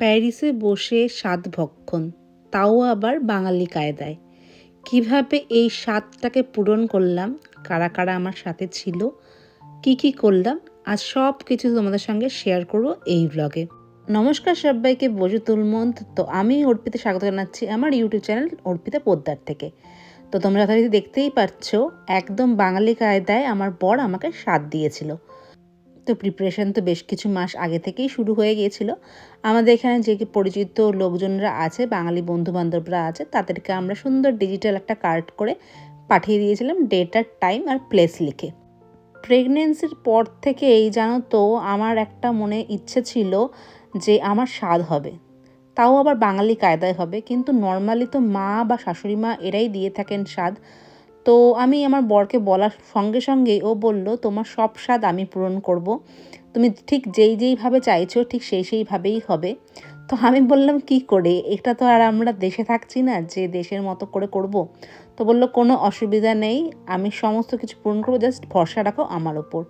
প্যারিসে বসে স্বাদ ভক্ষণ, তাও আবার বাঙালি কায়দায়। কীভাবে এই স্বাদটাকে পূরণ করলাম, কারা কারা আমার সাথে ছিল, কি কি করলাম, আজ সব কিছু তোমাদের সঙ্গে শেয়ার করব এই ব্লগে নমস্কার সবাইকে, বজু তুলমন্ত। তো আমি অর্পিতে স্বাগত জানাচ্ছি আমার ইউটিউব চ্যানেল অর্পিতা পোদ্দার থেকে। তো তোমরা যথারীতি দেখতেই পাচ্ছ একদম বাঙালি কায়দায় আমার বর আমাকে স্বাদ দিয়েছিল। তো প্রিপারেশন তো বেশ কিছু মাস আগে থেকেই শুরু হয়ে গিয়েছিল। আমাদের এখানে যে পরিচিত লোকজনরা আছে, বাঙালি বন্ধু বান্ধবরা আছে, তাদেরকে আমরা সুন্দর ডিজিটাল একটা কার্ড করে পাঠিয়ে দিয়েছিলাম ডেট আর টাইম আর প্লেস লিখে। প্রেগনেন্সির পর থেকে এই জানো তো আমার একটা মনে ইচ্ছে ছিল যে আমার স্বাদ হবে। তাও আবার বাঙালি কায়দায় হবে, কিন্তু নর্মালি তো মা বা শাশুড়ি মা এরাই দিয়ে থাকেন স্বাদ। তো আমি আমার বরকে বলার সঙ্গে সঙ্গেই ও বলল, তোমার সব স্বাদ আমি পূরণ করব। তুমি ঠিক যেই যেইভাবে চাইছো, ঠিক সেই সেইভাবেই হবে। তো আমি বললাম, কি করে? এটা তো আর আমরা দেশে থাকছি না, যে দেশের মতো করে করব। তো বলল, কোনো অসুবিধা নেই, আমি সমস্ত কিছু পূরণ করব, জাস্ট ভরসা রাখো আমার ওপর।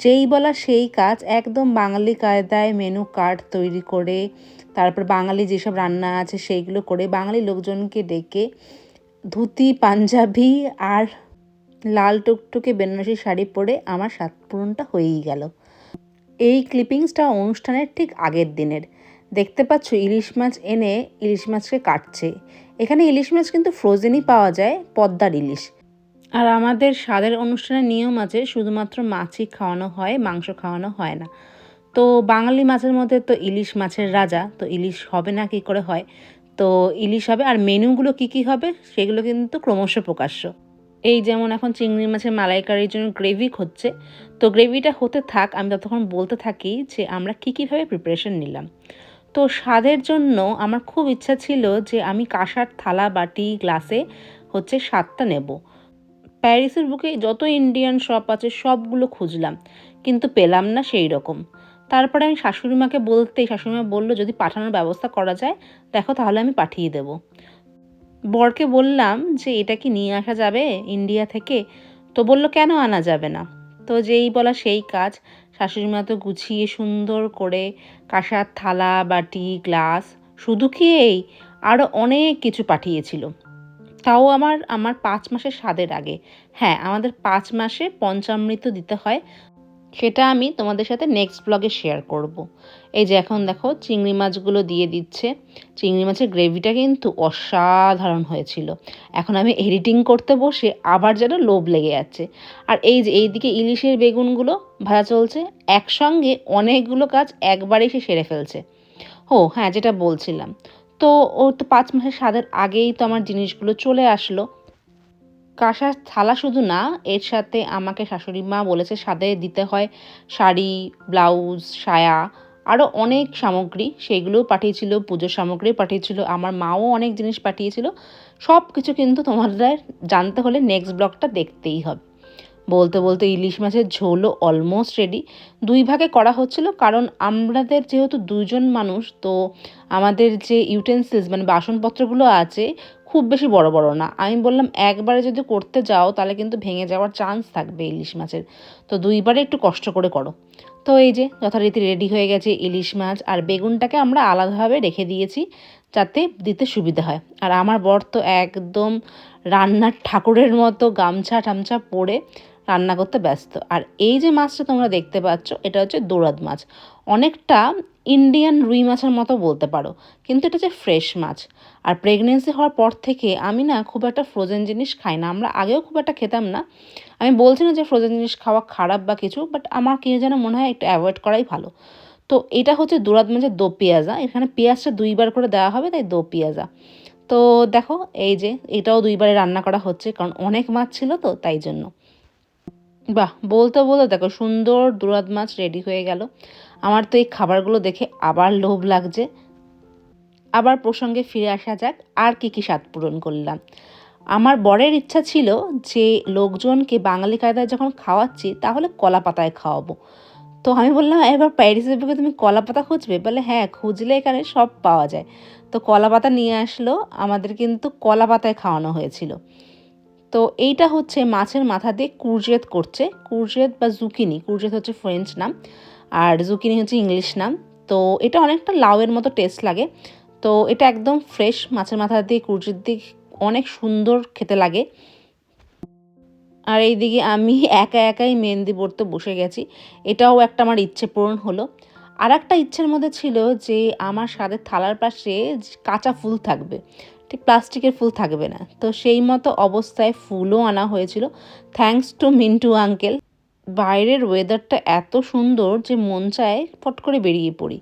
সেই বলা সেই কাজ, একদম বাঙালি কায়দায় মেনু কার্ড তৈরি করে, তারপর বাঙালি যেসব রান্না আছে সেইগুলো করে বাঙালি লোকজনকে ডেকে ধুতি, পাঞ্জাবি আর লাল টুকটুকে বেনারসি শাড়ি পরে আমার সাত পূরণটা হয়েই গেল। এই ক্লিপিংসটা অনুষ্ঠানের ঠিক আগের দিনের। দেখতে পাচ্ছ ইলিশ মাছ এনে ইলিশ মাছকে কাটছে। এখানে ইলিশ মাছ কিন্তু ফ্রোজেনই পাওয়া যায়, পদ্মার ইলিশ। আর আমাদের স্বাদের অনুষ্ঠানের নিয়ম আছে, শুধুমাত্র মাছই খাওয়ানো হয়, মাংস খাওয়ানো হয় না। তো বাঙালি মাছের মধ্যে তো ইলিশ মাছের রাজা, তো ইলিশ হবে না কি করে হয়? তো ইলিশ হবে। আর মেনুগুলো কি কি হবে সেগুলো কিন্তু ক্রমশ প্রকাশ্য। এই যেমন এখন চিংড়ি মাছের মালাইকারির জন্য গ্রেভি হচ্ছে। তো গ্রেভিটা হতে থাক, আমি ততক্ষণ বলতে থাকি যে আমরা কী কীভাবে প্রিপারেশন নিলাম। তো স্বাদের জন্য আমার খুব ইচ্ছা ছিল যে আমি কাঁসার থালা বাটি গ্লাসে হচ্ছে স্বাদটা নেব। প্যারিসের বুকে যত ইন্ডিয়ান শপ আছে সবগুলো খুঁজলাম, কিন্তু পেলাম না সেই রকম তারপরে আমি শাশুড়ি মাকে বলতেই শাশুড়ি বলল, যদি পাঠানোর ব্যবস্থা করা যায়, দেখো তাহলে আমি পাঠিয়ে দেব। বরকে বললাম যে, এটা কি নিয়ে আসা যাবে ইন্ডিয়া থেকে? তো বলল, কেন আনা যাবে না? তো যেই বলা সেই কাজ। শাশুড়িমা তো গুছিয়ে সুন্দর করে কাঁসার থালা, বাটি, গ্লাস, শুধু কি এই আরও অনেক কিছু পাঠিয়েছিল। তাও আমার আমার পাঁচ মাসের স্বাদের আগে। হ্যাঁ আমাদের পাঁচ মাসে পঞ্চামৃত দিতে হয়। সেটা আমি তোমাদের সাথে নেক্সট ব্লগে শেয়ার করব। এই যে এখন দেখো চিংড়ি মাছগুলো দিয়ে দিচ্ছে। চিংড়ি মাছের গ্রেভিটা কিন্তু অসাধারণ হয়েছিল। এখন আমি এডিটিং করতে বসে আবার যেন লোভ লেগে যাচ্ছে। আর এই যে এইদিকে ইলিশের বেগুনগুলো ভাজা চলছে। একসঙ্গে অনেকগুলো কাজ একবারেই সে সেরে ফেলছে। ও হ্যাঁ যেটা বলছিলাম। তো ও তো পাঁচ মাসের স্বাদের আগেই তো আমার জিনিসগুলো চলে আসলো। কাঁসার থালা শুধু না, এর সাথে আমাকে শাশুড়ি মা বলেছে সাথে দিতে হয় শাড়ি, ব্লাউজ, সায়া আরও অনেক সামগ্রী। সেইগুলোও পাঠিয়েছিল, পুজোর সামগ্রী পাঠিয়েছিল, আমার মাও অনেক জিনিস পাঠিয়েছিল। সব কিছু কিন্তু তোমাদের জানতে হলে নেক্সট ব্লগটা দেখতেই হবে। বলতে বলতে ইলিশ মাছের ঝোলও অলমোস্ট রেডি দুই ভাগে করা হচ্ছিল, কারণ আমাদের যেহেতু দুজন মানুষ, তো আমাদের যে ইউটেন্সিলস মানে বাসনপত্রগুলো আছে খুব বেশি বড় বড় না। আমি বললাম, একবারে যদি করতে যাও, তাহলে কিন্তু ভেঙে যাওয়ার চান্স থাকবে ইলিশ মাছের। তো দুইবারে একটু কষ্ট করে করো। তো এই যে যথারীতি রেডি হয়ে গেছে ইলিশ মাছ, আর বেগুনটাকে আমরা আলাদাভাবে রেখে দিয়েছি যাতে দিতে সুবিধা হয়। আর আমার বর তো একদম রান্নার ঠাকুরের মতো গামছা টামছা পরে রান্না করতে ব্যস্ত। আর এই যে মাছটা তোমরা দেখতে পাচ্ছ, এটা হচ্ছে দৌড়াদ মাছ। অনেকটা ইন্ডিয়ান রুই মাছের মতো বলতে পারো। কিন্তু এটা হচ্ছে ফ্রেশ মাছ। আর প্রেগনেন্সি হওয়ার পর থেকে আমি না খুব একটা ফ্রোজেন জিনিস খাই না। আমরা আগেও খুব একটা খেতাম না। আমি বলছি না যে ফ্রোজেন জিনিস খাওয়া খারাপ বা কিছু বাট আমার কে যেন মনে হয় একটু অ্যাভয়েড করাই ভালো। তো এটা হচ্ছে দৌড়াদ মাছের দো পেঁয়াজা। এখানে পেঁয়াজটা দুইবার করে দেওয়া হবে, তাই দো পেঁয়াজা। তো দেখো, এই যে এটাও দুইবারে রান্না করা হচ্ছে, কারণ অনেক মাছ ছিল তো, তাই জন্য। বাহ, বলতে বলতে দেখো সুন্দর দুরাদ মাছ রেডি হয়ে গেল। আমার তো এই খাবারগুলো দেখে আবার লোভ লাগছে। আবার প্রসঙ্গে ফিরে আসা যাক, আর কি কি স্বাদ পূরণ করলাম। আমার বরের ইচ্ছা ছিল যে লোকজনকে বাঙালি কায়দায় যখন খাওয়াচ্ছি, তাহলে কলা পাতায় খাওয়াবো। তো আমি বললাম, এবার প্যারিসের বুকে তুমি কলা পাতা খুঁজবে? বলে হ্যাঁ খুঁজলে এখানে সব পাওয়া যায়। তো কলা পাতা নিয়ে আসলো, আমাদের কিন্তু কলা পাতায় খাওয়ানো হয়েছিল। তো এইটা হচ্ছে মাছের মাথা দিয়ে কুরজেত করছে। কুরজেত বা জুকিনি কুরজেত হচ্ছে ফ্রেঞ্চ নাম, আর জুকিনি হচ্ছে ইংলিশ নাম। তো এটা অনেকটা লাউয়ের মতো টেস্ট লাগে। তো এটা একদম ফ্রেশ মাছের মাথা দিয়ে কুচির দিক অনেক সুন্দর খেতে লাগে। আর এইদিকে আমি একা একাই মেহেন্দি পড়তে বসে গেছি। এটাও একটা আমার ইচ্ছে পূরণ হলো। আর একটা ইচ্ছের মধ্যে ছিল যে আমার স্বাদের থালার পাশে কাঁচা ফুল থাকবে। ঠিক প্লাস্টিকের ফুল থাকবে না। তো সেই মতো অবস্থায় ফুলও আনা হয়েছিল। থ্যাঙ্কস টু মিন্টু আঙ্কেল বাইরের ওয়েদারটা এত সুন্দর যে মন চায় ফট করে বেরিয়ে পড়ি।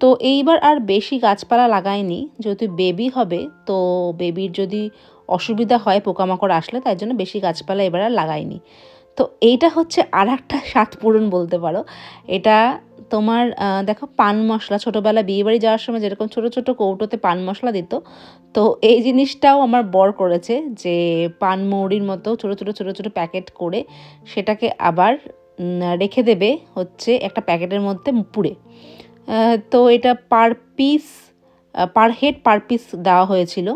তো এইবার আর বেশি গাছপালা লাগাইনি, যেহেতু বেবি হবে, তো বেবির যদি অসুবিধা হয় পোকামাকড় আসলে তাই জন্য বেশি গাছপালা এবার আর লাগাইনি। তো এইটা হচ্ছে আর একটা স্বাদ পূরণ বলতে পারো। এটা তোমার দেখো পান মশলা ছোটোবেলা বিয়েবাড়ি যাওয়ার সময় যেরকম ছোটো ছোটো কৌটোতে পান মশলা দিত, তো এই জিনিসটাও আমার বর করেছে যে পান মৌরির মতো ছোটো ছোটো ছোটো ছোটো প্যাকেট করে সেটাকে আবার রেখে দেবে হচ্ছে একটা প্যাকেটের মধ্যে পুড়ে। তো এটা per piece per head per piece দেওয়া হয়েছিল।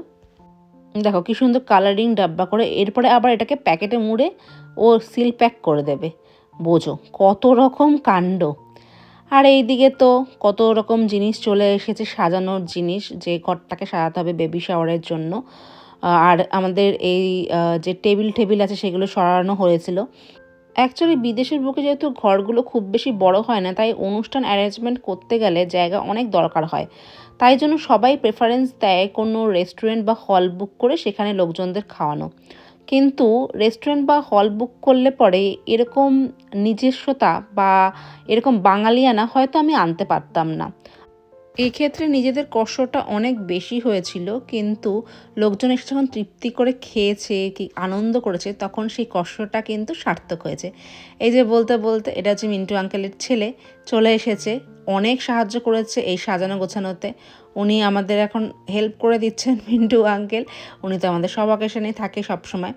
দেখো কি সুন্দর কালারিং ডাব্বা করে, এরপরে আবার এটাকে প্যাকেটে মুড়ে ও সিল প্যাক করে দেবে। বোঝো কত রকম কাণ্ড। আর এই দিকে তো কত রকম জিনিস চলে এসেছে সাজানোর জিনিস যে ঘরটাকে সাজাতে হবে বেবি শাওয়ারের জন্য। আর আমাদের এই যে টেবিল টেবিল আছে সেগুলো সরানো হয়েছিল। অ্যাকচুয়ালি বিদেশের বুকে যেহেতু ঘরগুলো খুব বেশি বড় হয় না, তাই অনুষ্ঠান অ্যারেঞ্জমেন্ট করতে গেলে জায়গা অনেক দরকার হয়। তাই জন্য সবাই প্রেফারেন্স দেয় কোনো রেস্টুরেন্ট বা হল বুক করে সেখানে লোকজনদের খাওয়ানো। কিন্তু রেস্টুরেন্ট বা হল বুক করলে পরে এরকম নিজস্বতা বা এরকম বাঙালিয়ানা হয়তো আমি আনতে পারতাম না। এই ক্ষেত্রে নিজেদের কষ্টটা অনেক বেশি হয়েছিল, কিন্তু লোকজন এসে যখন তৃপ্তি করে খেয়েছে কি আনন্দ করেছে, তখন সেই কষ্টটা কিন্তু সার্থক হয়েছে। এই যে বলতে বলতে এটা হচ্ছে মিন্টু আঙ্কেলের ছেলে, চলে এসেছে। অনেক সাহায্য করেছে এই সাজানো গোছানোতে। উনি আমাদের এখন হেল্প করে দিচ্ছেন মিন্টু আঙ্কেল উনি তো আমাদের সব অকেশনে থাকে সবসময়।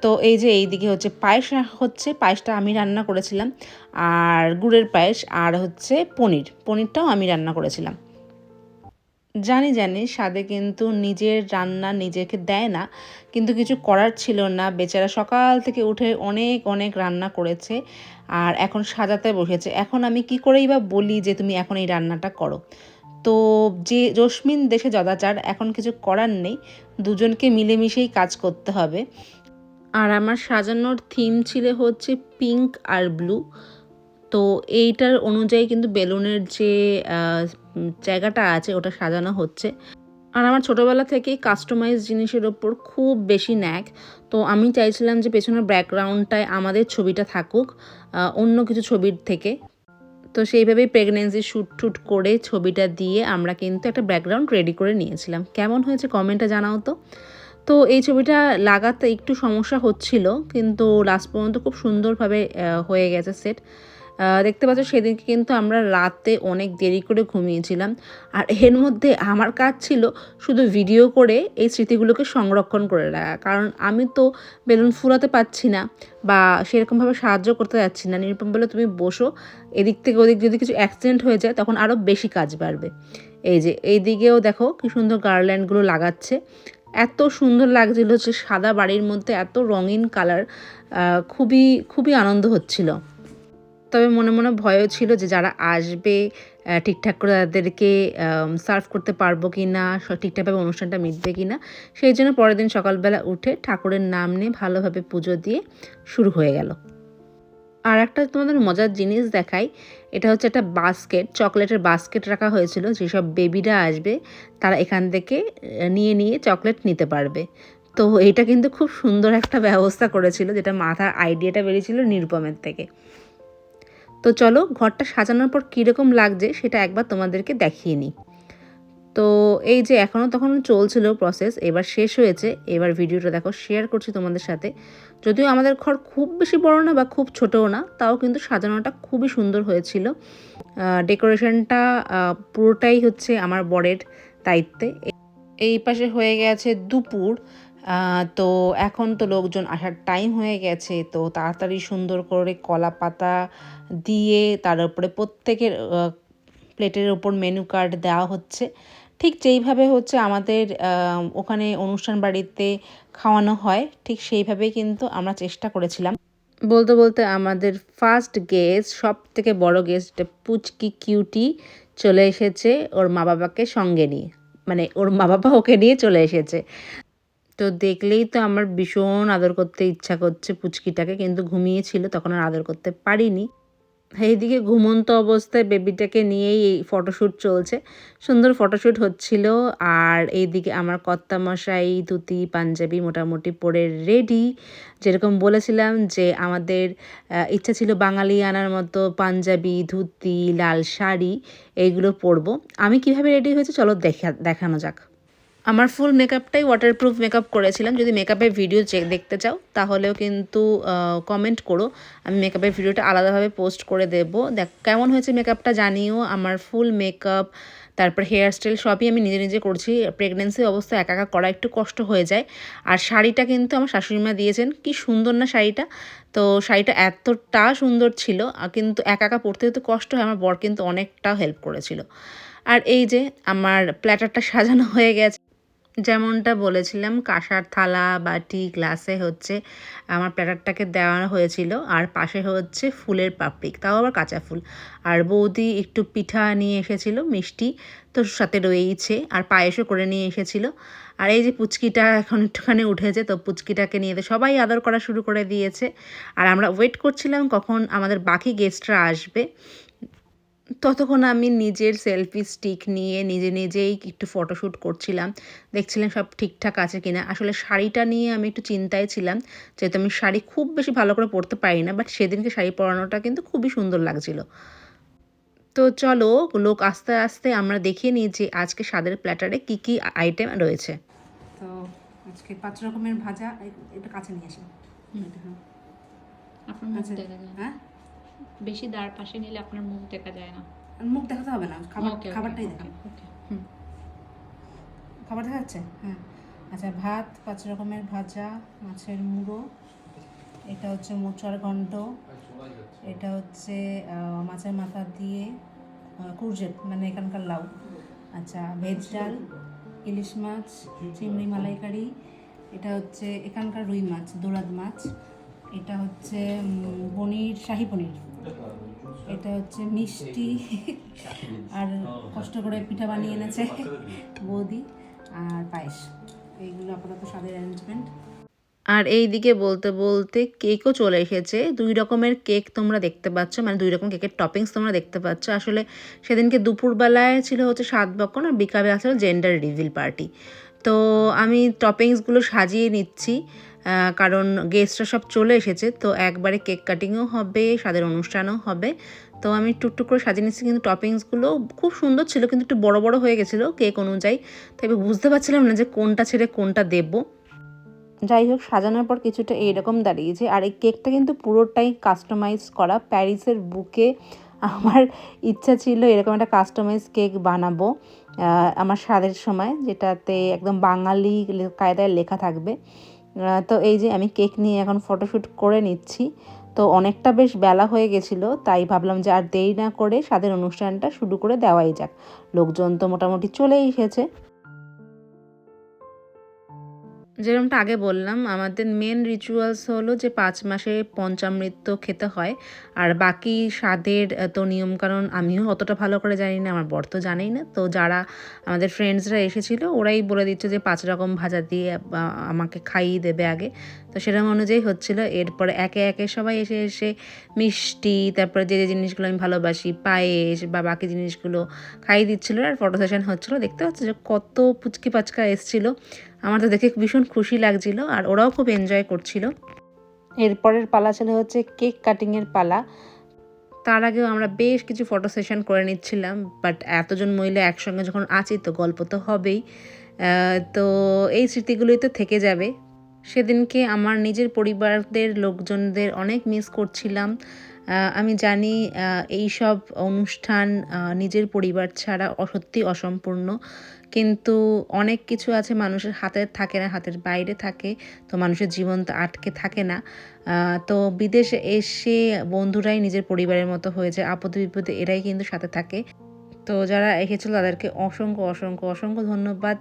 তো এই যে এই দিকে হচ্ছে পায়েস হচ্ছে পায়েসটা আমি রান্না করেছিলাম। আর গুড়ের পায়েস আর হচ্ছে পনির। পনিরটাও আমি রান্না করেছিলাম। জানি জানি স্বাদে কিন্তু নিজের রান্না নিজেকে দেয় না। কিন্তু কিছু করার ছিল না। বেচারা সকাল থেকে উঠে অনেক অনেক রান্না করেছে আর এখন সাজাতে বসেছে। এখন আমি কি করেই বা বলি যে তুমি এখন এই রান্নাটা করো? তো যে জসমিন দেশে যদাচার, এখন কিছু করার নেই। দুজনকে মিলেমিশেই কাজ করতে হবে। আর আমার সাজানোর থিম ছিল হচ্ছে পিঙ্ক আর ব্লু তো এইটার অনুযায়ী কিন্তু বেলুনের যে জায়গাটা আছে ওটা সাজানো হচ্ছে। আর আমার ছোটোবেলা থেকেই কাস্টমাইজ জিনিসের ওপর খুব বেশি ন্যাক। তো আমি চাইছিলাম যে পেছনের ব্যাকগ্রাউন্ডটায় আমাদের ছবিটা থাকুক অন্য কিছু ছবির থেকে। তো সেইভাবেই প্রেগনেন্সি শ্যুট টুট করে ছবিটা দিয়ে আমরা কিন্তু একটা ব্যাকগ্রাউন্ড রেডি করে নিয়েছিলাম। কেমন হয়েছে কমেন্টে জানাও তো। তো এই ছবিটা লাগাতে একটু সমস্যা হচ্ছিল, কিন্তু লাস্ট পর্যন্ত খুব সুন্দরভাবে হয়ে গেছে সেট দেখতে পাচ্ছ সেদিনকে কিন্তু আমরা রাতে অনেক দেরি করে ঘুমিয়েছিলাম। আর এর মধ্যে আমার কাজ ছিল শুধু ভিডিও করে এই স্মৃতিগুলোকে সংরক্ষণ করে রাখা। কারণ আমি তো বেলুন ফুলাতে পারছি না বা সেরকমভাবে সাহায্য করতে যাচ্ছি না। নিরুপম বলে তুমি বসো, এদিক থেকে ওদিক যদি কিছু অ্যাক্সিডেন্ট হয়ে যায় তখন আরও বেশি কাজ বাড়বে। এই যে, এই দিকেও দেখো কি সুন্দর গার্ল্যান্ডগুলো লাগাচ্ছে। এত সুন্দর লাগছিল যে সাদা বাড়ির মধ্যে এত রঙিন কালার খুবই খুবই আনন্দ হচ্ছিল। তবে মনে মনে ভয়ও ছিল যে যারা আসবে ঠিকঠাক করে তাদেরকে সার্ভ করতে পারব কি না ঠিকঠাকভাবে অনুষ্ঠানটা মিটবে কি না সেই জন্য পরের দিন সকালবেলা উঠে ঠাকুরের নাম নিয়ে ভালোভাবে পুজো দিয়ে শুরু হয়ে গেল। আর একটা তোমাদের মজার জিনিস দেখাই, এটা হচ্ছে একটা বাস্কেট চকলেটের বাস্কেট রাখা হয়েছিল, যেসব বেবিরা আসবে, তারা এখান থেকে নিয়ে নিয়ে চকলেট নিতে পারবে। তো এটা কিন্তু খুব সুন্দর একটা ব্যবস্থা করেছিল, যেটা মাথার আইডিয়াটা বেরিয়েছিল নিরুপমের থেকে। তো চলো ঘরটা সাজানোর পর কীরকম লাগছে সেটা একবার তোমাদেরকে দেখিয়ে নিই। তো এই যে এখনও তখন চলছিল প্রসেস এবার শেষ হয়েছে। এবার ভিডিওটা দেখো শেয়ার করছি তোমাদের সাথে। যদিও আমাদের ঘর খুব বেশি বড় না বা খুব ছোটও না, তাও কিন্তু সাজানোটা খুবই সুন্দর হয়েছিল। ডেকোরেশনটা পুরোটাই হচ্ছে আমার বরের দায়িত্বে। এই পাশে হয়ে গেছে দুপুর। তো এখন তো লোকজন আসার টাইম হয়ে গেছে, তো তাড়াতাড়ি সুন্দর করে কলা পাতা দিয়ে তার উপরে প্রত্যেকের প্লেটের ওপর মেনু কার্ড দেওয়া হচ্ছে। ঠিক যেইভাবে হচ্ছে আমাদের ওখানে অনুষ্ঠান বাড়িতে খাওয়ানো হয়, ঠিক সেইভাবেই কিন্তু আমরা চেষ্টা করেছিলাম। বলতে বলতে আমাদের ফার্স্ট গেস্ট সব থেকে বড় গেস্ট পুচকি কিউটি চলে এসেছে, ওর মা বাবাকে সঙ্গে নিয়ে। মানে ওর মা বাবা ওকে নিয়ে চলে এসেছে। তো দেখলেই তো আমার ভীষণ আদর করতে ইচ্ছা করছে পুচকিটাকে, কিন্তু ঘুমিয়েছিল, তখন আর আদর করতে পারিনি। এইদিকে ঘুমন্ত অবস্থায় বেবিটাকে নিয়েই এই ফটোশ্যুট চলছে। সুন্দর ফটোশ্যুট হচ্ছিল, আর এইদিকে আমার কর্তা মশাই ধুতি, পাঞ্জাবি মোটামুটি পরে রেডি যেরকম বলেছিলাম যে আমাদের ইচ্ছা ছিল বাঙালি আনার মতো পাঞ্জাবি, ধুতি, লাল শাড়ি, এইগুলো পরবো। আমি কীভাবে রেডি হয়েছে চলো দেখা, দেখানো যাক। আমার ফুল মেকআপটাই ওয়াটারপ্রুফ মেকআপ করেছিলাম। যদি মেকআপের ভিডিও চেক দেখতে চাও, তাহলেও কিন্তু কমেন্ট করো। আমি মেকআপের ভিডিওটা আলাদাভাবে পোস্ট করে দেব। দেখ, কেমন হয়েছে মেকআপটা জানিও। আমার ফুল মেকআপ তারপর হেয়ার স্টাইল সবই আমি নিজে নিজে করছি। প্রেগনেন্সি অবস্থা একা একা করা একটু কষ্ট হয়ে যায়। আর শাড়িটা কিন্তু আমার শাশুড়িমা দিয়েছেন। কি সুন্দর না শাড়িটা? তো শাড়িটা এতটা সুন্দর ছিল কিন্তু একা একা পরতে হতে কষ্ট হয়। আমার বর কিন্তু অনেকটা হেল্প করেছিল। আর এই যে, আমার প্ল্যাটারটা সাজানো হয়ে গেছে। যেমনটা বলেছিলাম, কাঁসার থালা বাটি গ্লাসে হচ্ছে আমার প্ল্যাটারটাকে দেওয়া হয়েছিল। আর পাশে হচ্ছে ফুলের পাপড়ি তাও আবার কাঁচা ফুল। আর বৌদি একটু পিঠা নিয়ে এসেছিল, মিষ্টি, তো সাথে রয়েইছে। আর পায়েসও করে নিয়ে এসেছিল। আর এই যে পুচকিটা এখন একটুখানি উঠেছে, তো পুচকিটাকে নিয়ে সবাই আদর করা শুরু করে দিয়েছে। আর আমরা ওয়েট করছিলাম কখন আমাদের বাকি গেস্টরা আসবে। ততক্ষণ আমি নিজের সেলফি স্টিক নিয়ে নিজে নিজেই একটু ফটোশ্যুট করছিলাম। দেখছিলাম সব ঠিকঠাক আছে কিনা। আসলে শাড়িটা নিয়ে আমি একটু চিন্তায় ছিলাম যেহেতু আমি শাড়ি খুব বেশি ভালো করে পরতে পারি না বাট সেদিনকে শাড়ি পরানোটা কিন্তু খুবই সুন্দর লাগছিল। তো চলো লোক আস্তে আস্তে আমরা দেখিয়ে নিই যে আজকে স্বাদের প্ল্যাটারে কি কি আইটেম রয়েছে। তো আজকে পাঁচ রকমের ভাজা এটা কাছে নিয়ে আসি। আপনার হ্যাঁ? বেশি দাঁড় পাশে নিলে আপনার মুখ দেখা যায় না। আর মুখ দেখাতে হবে না খাবার খাবারটাই দেখান। খাবার দেখা যাচ্ছে? হ্যাঁ। আচ্ছা ভাত পাঁচ রকমের ভাজা মাছের মুড়ো এটা হচ্ছে মোচার ঘন্ট এটা হচ্ছে মাছের মাথা দিয়ে কুরজেট মানে এখানকার লাউ। আচ্ছা ভেজ ডাল ইলিশ মাছ চিংড়ি মালাইকারি এটা হচ্ছে এখানকার রুই মাছ দোরাদ মাছ এটা হচ্ছে পনির শাহি পনির। এটা হচ্ছে মিষ্টি। আর কষ্ট করে পিঠা বানিয়ে এনেছে বৌদি আর পায়েস। এইগুলো আপাতত স্বাদের অ্যারেঞ্জমেন্ট আর এই দিকে বলতে বলতে কেকও চলে এসেছে। দুই রকমের কেক তোমরা দেখতে পাচ্ছ মানে দুই রকম কেকের টপিংস তোমরা দেখতে পাচ্ছ। আসলে সেদিনকে দুপুরবেলায় ছিল হচ্ছে সাত বক্ষণ আর বিকালে আসলে জেন্ডার রিভিল পার্টি তো আমি টপিংসগুলো সাজিয়ে নিচ্ছি। কারণ গেস্টরা সব চলে এসেছে, তো একবারে কেক কাটিংও হবে, স্বাদের অনুষ্ঠানও হবে। তো আমি টুকটুক করে সাজিয়ে নিচ্ছি কিন্তু টপিংসগুলো খুব সুন্দর ছিল, কিন্তু একটু বড় বড় হয়ে গেছিল কেক অনুযায়ী। তাই বুঝতে পারছিলাম না যে কোনটা ছেড়ে কোনটা দেবো। যাই হোক, সাজানোর পর কিছুটা এইরকম দাঁড়িয়েছে, আর এই কেকটা কিন্তু পুরোটাই কাস্টমাইজ করা। প্যারিসের বুকে আমার ইচ্ছা ছিল এরকম একটা কাস্টমাইজ কেক বানাবো আমার স্বাদের সময়, যেটাতে একদম বাঙালি কায়দায় লেখা থাকবে। তো এই যে আমি কেক নিয়ে এখন ফটোশ্যুট করে নিচ্ছি। তো অনেকটা বেশ বেলা হয়ে গেছিল, তাই ভাবলাম যে আর দেরি না করে স্বাদের অনুষ্ঠানটা শুরু করে দেওয়াই যাক। লোকজন তো মোটামুটি চলেই এসেছে। যেরকমটা আগে বললাম, আমাদের মেন রিচুয়ালস হলো যে পাঁচ মাসে পঞ্চামৃত খেতে হয়। আর বাকি স্বাদের তো নিয়মকানুন আমিও অতটা ভালো করে জানি না, আমার বর তো জানেই না। তো যারা আমাদের ফ্রেন্ডসরা এসেছিল, ওরাই বলে দিচ্ছে যে পাঁচ রকম ভাজা দিয়ে আমাকে খাইয়ে দেবে আগে। তো সেরকম অনুযায়ী হচ্ছিল। এরপরে একে একে সবাই এসে এসে মিষ্টি, তারপরে যে যে জিনিসগুলো আমি ভালোবাসি, পায়েস বা বাকি জিনিসগুলো খাইয়ে দিচ্ছিল। আর ফটো সেশন হচ্ছিল। দেখতে পাচ্ছ যে কত পুচকি পাচকা এসছিলো। আমার তো দেখে ভীষণ খুশি লাগছিল আর ওরাও খুব এনজয় করছিল। এরপরের পালা ছিল হচ্ছে কেক কাটিংয়ের পালা। তার আগেও আমরা বেশ কিছু ফটো সেশন করে নিচ্ছিলাম বাট এতজন মহিলা একসঙ্গে যখন আছি তো গল্প তো হবেই। তো এই স্মৃতিগুলোই তো থেকে যাবে। সেদিনকে আমার নিজের পরিবারদের লোকজনদের অনেক মিস করছিলাম। আমি জানি এই সব অনুষ্ঠান নিজের পরিবার ছাড়া অসত্যি সত্যি অসম্পূর্ণ। কিন্তু অনেক কিছু আছে মানুষের হাতে থাকে না, হাতের বাইরে থাকে। তো মানুষের জীবন তো আটকে থাকে না। তো বিদেশে এসে বন্ধুরাই নিজের পরিবারের মতো হয়েছে আপদে বিপদে এরাই কিন্তু সাথে থাকে। তো যারা এসেছিল তাদেরকে অসংখ্য অসংখ্য অসংখ্য ধন্যবাদ।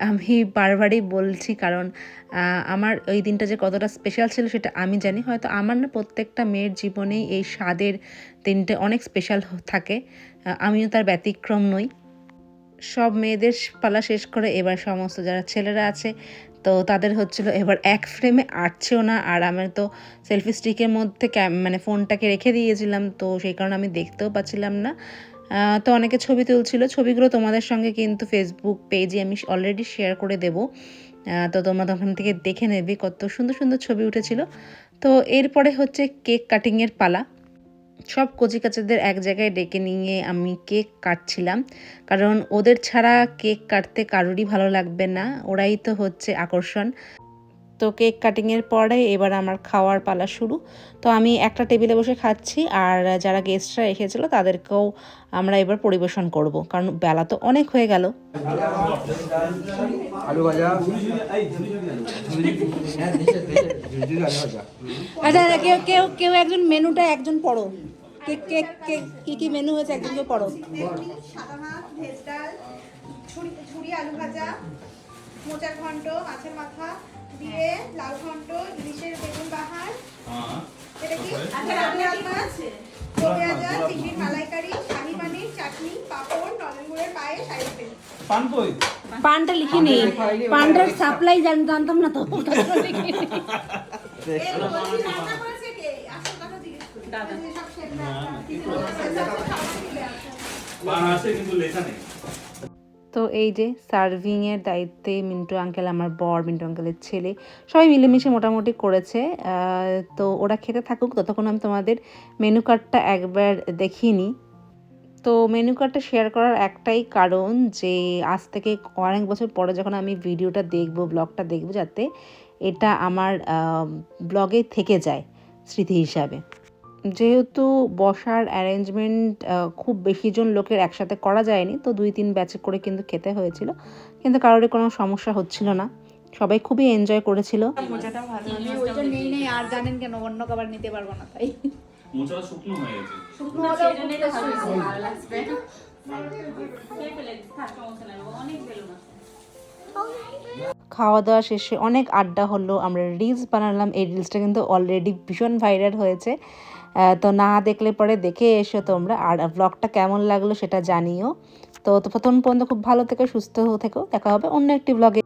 আমি বারবারই বলছি কারণ আমার ওই দিনটা যে কতটা স্পেশাল ছিল সেটা আমি জানি। হয়তো আমার না প্রত্যেকটা মেয়ের জীবনেই এই স্বাদের দিনটা অনেক স্পেশাল থাকে। আমিও তার ব্যতিক্রম নই। সব মেয়েদের পালা শেষ করে এবার সমস্ত যারা ছেলেরা আছে, তো তাদের হচ্ছিল এবার এক ফ্রেমে আটছেও না। আর আমার তো সেলফি স্টিকের মধ্যে ক্যাম- মানে ফোনটাকে রেখে দিয়েছিলাম, তো সেই কারণে আমি দেখতেও পাচ্ছিলাম না। তো অনেকে ছবি তুলছিল। ছবিগুলো তোমাদের সঙ্গে কিন্তু ফেসবুক পেজে আমি অলরেডি শেয়ার করে দেবো। তো তোমরা ওখান থেকে দেখে নেবে কত সুন্দর সুন্দর ছবি উঠেছিল। তো এরপরে হচ্ছে কেক কাটিংয়ের পালা। সব কচিকাচাদের এক জায়গায় ডেকে নিয়ে আমি কেক কাটছিলাম। কারণ ওদের ছাড়া কেক কাটতে কারোরই ভালো লাগবে না। ওরাই তো হচ্ছে আকর্ষণ। তো কেক কাটিংয়ের পরে এবার আমার খাওয়ার পালা শুরু। তো আমি একটা টেবিলে বসে খাচ্ছি আর যারা গেস্টরা এসেছিল তাদেরকেও আমরা এবার পরিবেশন করব কারণ বেলা তো অনেক হয়ে গেল। আলু ভাজা। ঝুড়ঝুড়ি আলু ভাজা আচ্ছা আচ্ছা, কেউ কেউ কেউ একজন মেনুটা একজন পড়ো। কেক কেক কেক কী কী মেনু হয়েছে একজন কেউ পড়ো। সাদা মাছ ভেজ ডাল ছুরি ছুরি আলু ভাজা মোচার ঘন্ট মাছের মাথা দিয়ে লাল ঘন্ট ইলিশের বেগুন বাহার এটা কি? রামলাল মাছ পেঁয়াজা চিংড়ির মালাইকারি শাহি পানির চাটনি পাঁপড় নলেন গুড়ের পায়েস আইসক্রিম পানটা লিখিনি। পানটার সাপ্লাই জানতাম না তো। দাদা। পান আছে কিন্তু লেখা নেই। তো এই যে সার্ভিংয়ের দায়িত্বে মিন্টু আঙ্কেল, আমার বর মিন্টু আঙ্কেলের ছেলে, সবাই মিলেমিশে মোটামুটি করেছে। তো ওরা খেতে থাকুক, ততক্ষণ আমি তোমাদের মেনু কার্ডটা একবার দেখিয়ে নিই। তো মেনু কার্ডটা শেয়ার করার একটাই কারণ যে, আজ থেকে অনেক বছর পরে যখন আমি ভিডিওটা দেখব ব্লগটা দেখব, যাতে এটা আমার ব্লগে থেকে যায়, স্মৃতি হিসাবে। যেহেতু বসার অ্যারেঞ্জমেন্ট খুব বেশি জন লোকের একসাথে করা যায়নি তো দুই তিন ব্যাচে করে কিন্তু খেতে হয়েছিল। কিন্তু কারোরই কোনো সমস্যা হচ্ছিল না। সবাই খুবই এনজয় করেছিল। আমি ওইটা নেই নেই আর জানেন কেন অন্য খাবার নিতে পারব না তাই। মোচাটা শুকনো হয়ে গেছে। খাওয়া দাওয়া শেষে অনেক আড্ডা হলো আমরা রিলস বানালাম এই রিলসটা কিন্তু অলরেডি ভীষণ ভাইরাল হয়েছে। তো না দেখলে পরে দেখে এসো তোমরা। আর ব্লগটা কেমন লাগল সেটা জানিও। তো প্রথম পর্যন্ত খুব ভালো থেকো, সুস্থ থেকো। দেখা হবে অন্য একটি ব্লগে